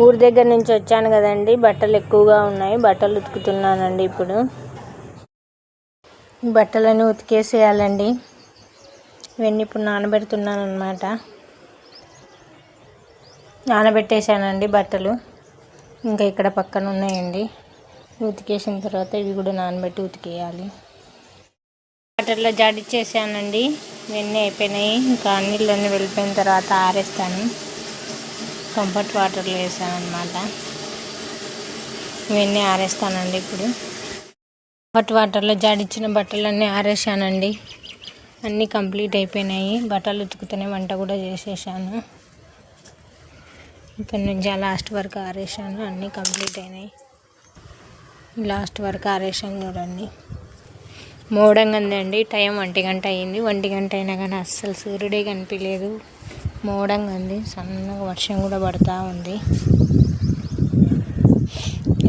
ఊరి దగ్గర నుంచి వచ్చాను కదండి. బట్టలు ఎక్కువగా ఉన్నాయి. బట్టలు ఉతుకుతున్నానండి ఇప్పుడు. బట్టలను ఉతికేసేయాలండి. ఇవన్నీ ఇప్పుడు నానబెడుతున్నాను అనమాట నానబెట్టేశానండి బట్టలు. ఇంకా ఇక్కడ పక్కన ఉన్నాయండి. ఉతికేసిన తర్వాత ఇవి కూడా నానబెట్టి ఉతికేయాలి. వాటర్లో జాడిచ్చేసానండి. ఇవన్నీ అయిపోయినాయి. ఇంకా నీళ్ళన్నీ వెళ్ళిపోయిన తర్వాత ఆరేస్తాను. కంఫర్ట్ వాటర్లో వేసాను అనమాట ఇవన్నీ ఆరేస్తానండి ఇప్పుడు. కంఫర్ట్ వాటర్లో జాడిచ్చిన బట్టలన్నీ ఆరేసానండి అన్నీ కంప్లీట్ అయిపోయినాయి. బట్టలు ఉతుకుతూనే వంట కూడా చేసేసాను. ఇక్కడ నుంచి ఆ లాస్ట్ వరకు ఆరేసాను అన్నీ కంప్లీట్ అయినాయి. లాస్ట్ వరకు ఆరేసాను చూడండి. మోడంగా ఉందండి. టైం ఒంటి గంట అయింది. ఒంటి గంట అయినా కానీ అస్సలు సూర్యుడే కనిపించలేదు మోడంగా ఉంది. సన్నగా వర్షం కూడా పడుతూ ఉంది.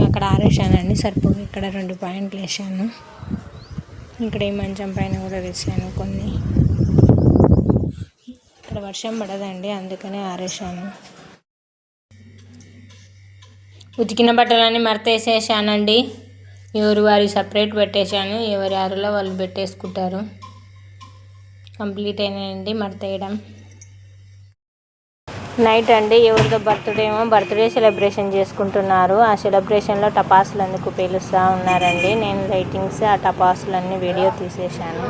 అక్కడ ఆరేసానండి సరిపోయి ఇక్కడ రెండు పాయింట్లు వేసాను. ఇక్కడ ఈ మంచం పైన కూడా వేసాను కొన్ని. ఇక్కడ వర్షం పడదండి అందుకనే ఆరేసాను ఉతికిన బట్టలన్నీ మరతేసేసానండి. ఎవరు వారి సపరేట్ పెట్టేశాను ఎవరి ఆరులో వాళ్ళు పెట్టేసుకుంటారు. కంప్లీట్ అయినాయండి మరతేయడం. నైట్ అండి ఎవరిదో బర్త్డే ఏమో బర్త్డే సెలబ్రేషన్ చేసుకుంటున్నారు. ఆ సెలబ్రేషన్లో టపాసులు అందుకు పేలుస్తూ ఉన్నారండి. నేను లైటింగ్స్ ఆ టపాసులన్నీ వీడియో తీసేశాను.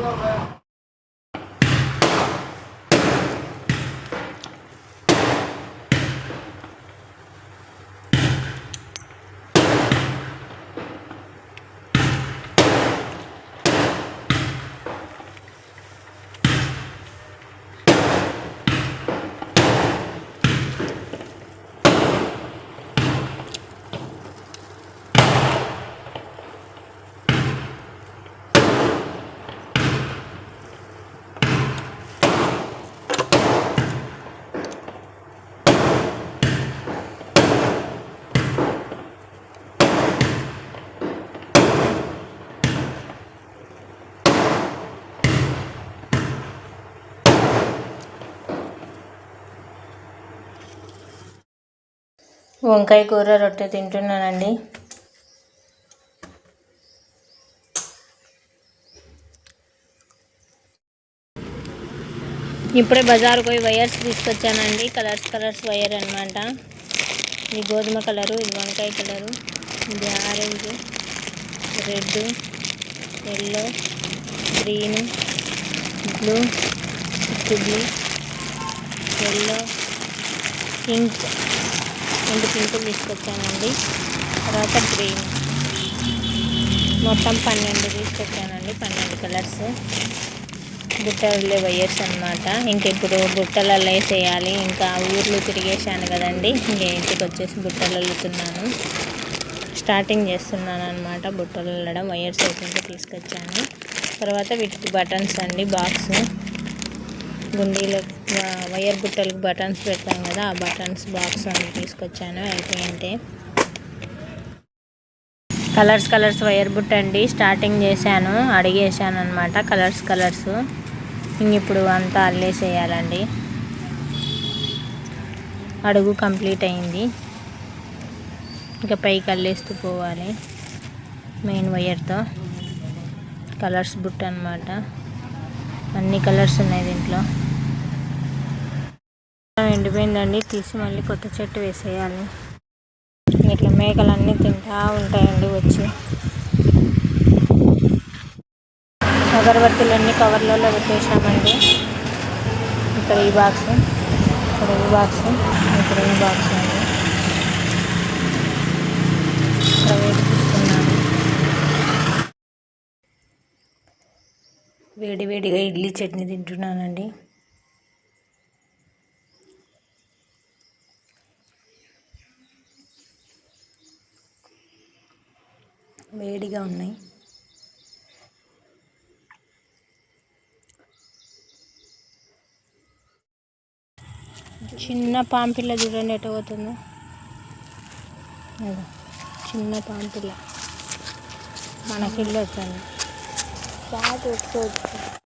వంకాయ కూర రొట్టె తింటున్నానండి. ఇప్పుడే బజార్కి పోయి వైర్స్ తీసుకొచ్చానండి. కలర్స్ కలర్స్ వైర్ అనమాట ఇది గోధుమ కలరు ఇది వంకాయ కలరు ఇది orange red yellow green blue blue yellow pink. రెండు పింకులు తీసుకొచ్చానండి. తర్వాత గ్రీన్. మొత్తం పన్నెండు తీసుకొచ్చానండి పన్నెండు కలర్స్. బుట్టలే వైర్స్ అనమాట ఇంక ఇప్పుడు బుట్టలలో వేసేయాలి. ఇంకా ఊర్లు తిరిగేసాను కదండి. ఇంక ఇంటికి వచ్చేసి బుట్టలు అల్లుతున్నాను. స్టార్టింగ్ చేస్తున్నాను అనమాట బుట్టలు అల్లడం. వైర్స్ అయితే తీసుకొచ్చాను. తర్వాత వీటికి బటన్స్ అండి బాక్స్. గుండీలో వైర్ బుట్టలకు బటన్స్ పెడతాం కదా ఆ బటన్స్ బాక్స్ అని తీసుకొచ్చాను. అయితే అంటే కలర్స్ కలర్స్ వైర్ బుట్ట అండి. స్టార్టింగ్ చేశాను అడిగేసాను అనమాట కలర్స్ కలర్స్. ఇంక ఇప్పుడు అంతా అల్లేసేయాలండి. అడుగు కంప్లీట్ అయింది. ఇంకా పైకి అల్లేస్తూ పోవాలి మెయిన్ వైర్తో కలర్స్ బుట్ట అనమాట అన్ని కలర్స్ ఉన్నాయి దీంట్లో. ఎండిపోయిందండి. తీసి మళ్ళీ కొత్త చెట్టు వేసేయాలి. ఇట్లా మేకలు అన్నీ తింటా ఉంటాయండి వచ్చి. అగరబత్తులన్నీ కవర్లలో పెట్టేసామండి ఇక్కడ ఈ బాక్స్ ఇక్కడ ఈ బాక్స్ ఇక్కడ ఈ బాక్స్ అండి. ఇక్కడ వేడిపిస్తున్నాను వేడి వేడిగా ఇడ్లీ చట్నీ తింటున్నానండి. వేడిగా ఉన్నాయి. చిన్న పాంపిల్ల చూడండి ఎటు పోతుందో. చిన్న పాంపిల్ల మనకి వెళ్ళొచ్చండి వచ్చాను